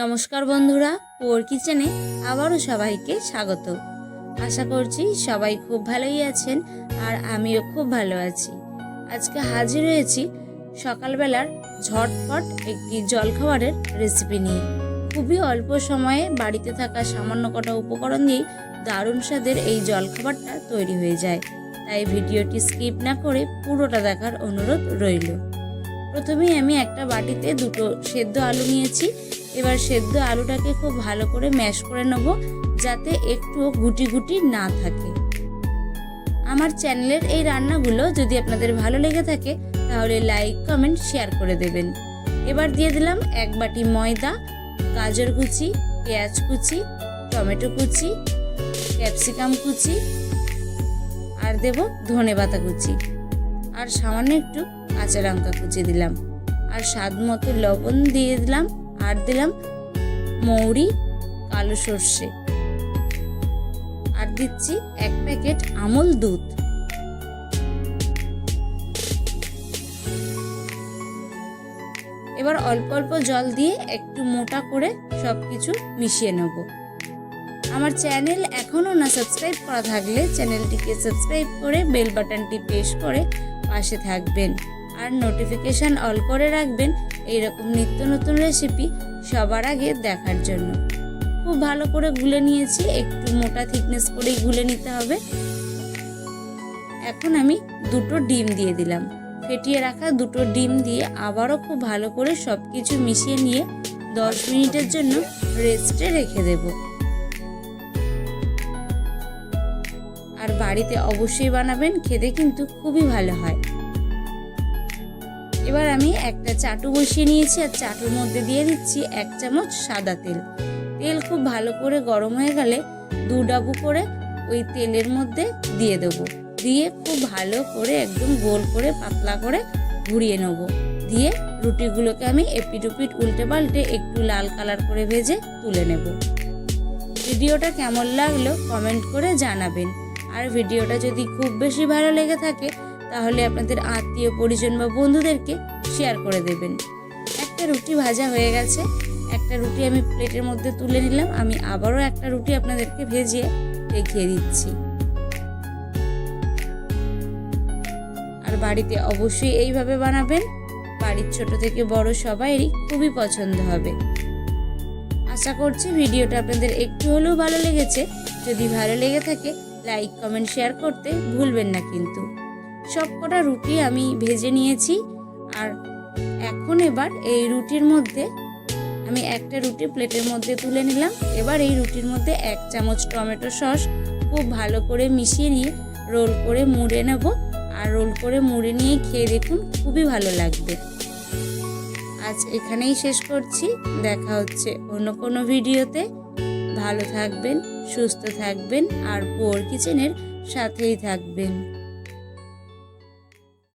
নমস্কার বন্ধুরা, পোর কিচেনে আবারও সবাইকে স্বাগত। আশা করছি সবাই খুব ভালোই আছেন আর আমিও খুব ভালো আছি। আজকে হাজির হয়েছি সকালবেলার ঝটপট একটি জলখাবারের রেসিপি নিয়ে। খুবই অল্প সময়ে বাড়িতে থাকা সামান্য কটা উপকরণ দিয়েই দারুণ স্বাদের এই জলখাবারটা তৈরি হয়ে যায়। তাই ভিডিওটি স্কিপ না করে পুরোটা দেখার অনুরোধ রইল। প্রথমেই আমি একটা বাটিতে দুটো সেদ্ধ আলু নিয়েছি। এবার সেদ্ধ আলুটাকে খুব ভালো করে ম্যাশ করে নেব, যাতে একটুও গুটি গুটি না থাকে। আমার চ্যানেলের এই রান্নাগুলো যদি আপনাদের ভালো লেগে থাকে, তাহলে লাইক, কমেন্ট, শেয়ার করে দেবেন। এবার দিয়ে দিলাম এক বাটি ময়দা, গাজর কুচি, পেঁয়াজ কুচি, টমেটো কুচি, ক্যাপসিকাম কুচি, আর দেব ধনে পাতা কুচি। আর সামান্য একটু কাঁচা লঙ্কা কুচি দিলাম। আর স্বাদ মতো লবণ দিয়ে দিলাম। আর দিলাম মৌরি কালো সর্ষে। আর দিচ্ছি এক প্যাকেট আমল দুধ। এবার অল্প অল্প জল দিয়ে একটু মোটা করে সব কিছু মিশিয়ে নেব। আমার চ্যানেল এখনও না সাবস্ক্রাইব করা থাকলে চ্যানেলটিকে সাবস্ক্রাইব করে বেল বাটনটি প্রেস করে পাশে থাকবেন। আর নোটিফিকেশান অল করে রাখবেন এইরকম নিত্য নতুন রেসিপি সবার আগে দেখার জন্য। খুব ভালো করে গুলে নিয়েছি, একটু মোটা থিকনেস করেই গুলে নিতে হবে। এখন আমি দুটো ডিম দিয়ে দিলাম। ফেটিয়ে রাখা দুটো ডিম দিয়ে আবারও খুব ভালো করে সব কিছু মিশিয়ে নিয়ে দশ মিনিটের জন্য রেস্টে রেখে দেব। আর বাড়িতে অবশ্যই বানাবেন, খেতে কিন্তু খুবই ভালো হয়। এবার আমি একটা চাটু বসিয়ে নিয়েছি আর চাটুর মধ্যে দিয়ে দিচ্ছি এক চামচ সাদা তেল। তেল খুব ভালো করে গরম হয়ে গেলে দু ডাবু করে ওই তেলের মধ্যে দিয়ে দেবো। দিয়ে খুব ভালো করে একদম গোল করে পাতলা করে ঘুরিয়ে নেব। দিয়ে রুটিগুলোকে আমি এপিটুপিট উল্টে পাল্টে একটু লাল কালার করে ভেজে তুলে নেব। ভিডিওটা কেমন লাগল কমেন্ট করে জানাবেন। আর ভিডিওটা যদি খুব বেশি ভালো লেগে থাকে তাহলে আপনাদের আত্মীয় পরিজন বা বন্ধুদেরকে শেয়ার করে দেবেন। একটা রুটি ভাজা হয়ে গেছে। একটা রুটি আমি প্লেটের মধ্যে তুলে নিলাম। আমি আবারও একটা রুটি আপনাদেরকে ভেজিয়ে দেখিয়ে দিচ্ছি। আর বাড়িতে অবশ্যই এইভাবে বানাবেন। বাড়ির ছোট থেকে বড় সবাইরই খুবই পছন্দ হবে। আশা করছি ভিডিওটা আপনাদের একটু হলেও ভালো লেগেছে। যদি ভালো লেগে থাকে লাইক কমেন্ট শেয়ার করতে ভুলবেন না কিন্তু। সব কটা রুটি আমি ভেজে নিয়েছি। আর এখন এবার এই রুটির মধ্যে আমি একটা রুটি প্লেটের মধ্যে তুলে নিলাম। এবার এই রুটির মধ্যে এক চামচ টমেটো সস খুব ভালো করে মিশিয়ে নিয়ে রোল করে মুড়ে নেব। আর রোল করে মুড়ে নিয়ে খেয়ে দেখুন খুবই ভালো লাগবে। আজ এখানেই শেষ করছি। দেখা হচ্ছে অন্য কোনো ভিডিওতে। ভালো থাকবেন, সুস্থ থাকবেন, আর পোর কিচেনের সাথেই থাকবেন।